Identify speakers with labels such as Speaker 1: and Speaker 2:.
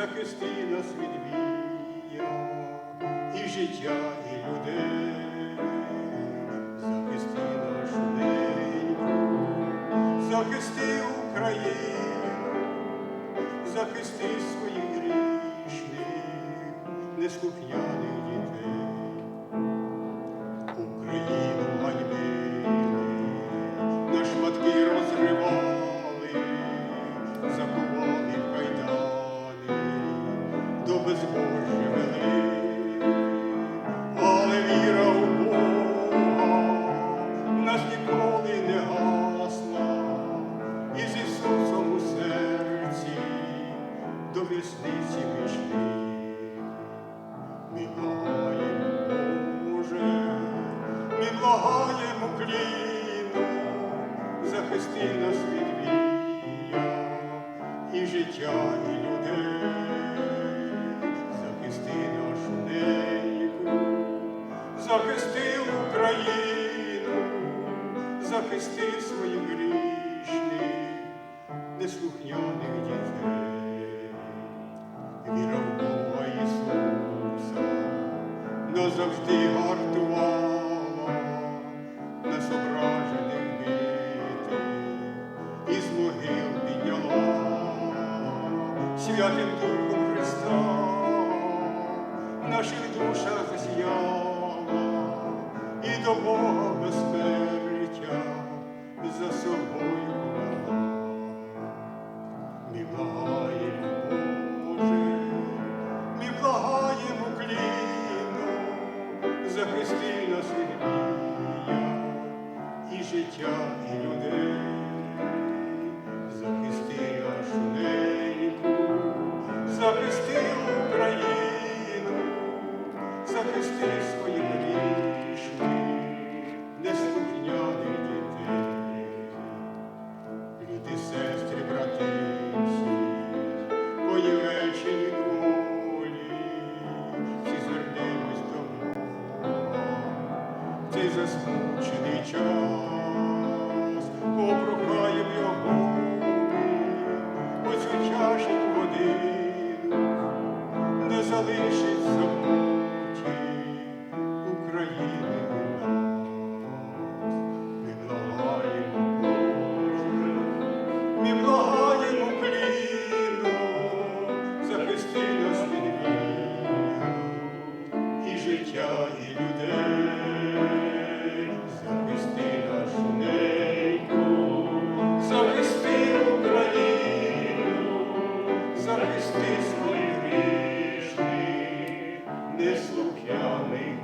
Speaker 1: нас відвія, і життя, і людей, захисти нашу неньку, захисти Україну, захисти своїх грішних, неслухняних дітей. Україну ганьбили, на шматки до безбожжя. Але віра у Бога в нас ніколи не гасла, і з Ісусом у серці до йшли. Ми благаємо, Боже, ми благаємо кліну, захисти нас від вія і життя, і захисти своїх грішних, неслухняних дітей. Віра в Бога Ісуса назавжди гартувала, нас ображених бити, і з могил підняла святим Духом Христа, в наших душах з'яла, і до Бога безсмертя прости наших і життя і людей, захисти нашу неньку, захисти Україну, захисти. Христи свої грішні, не слух'яний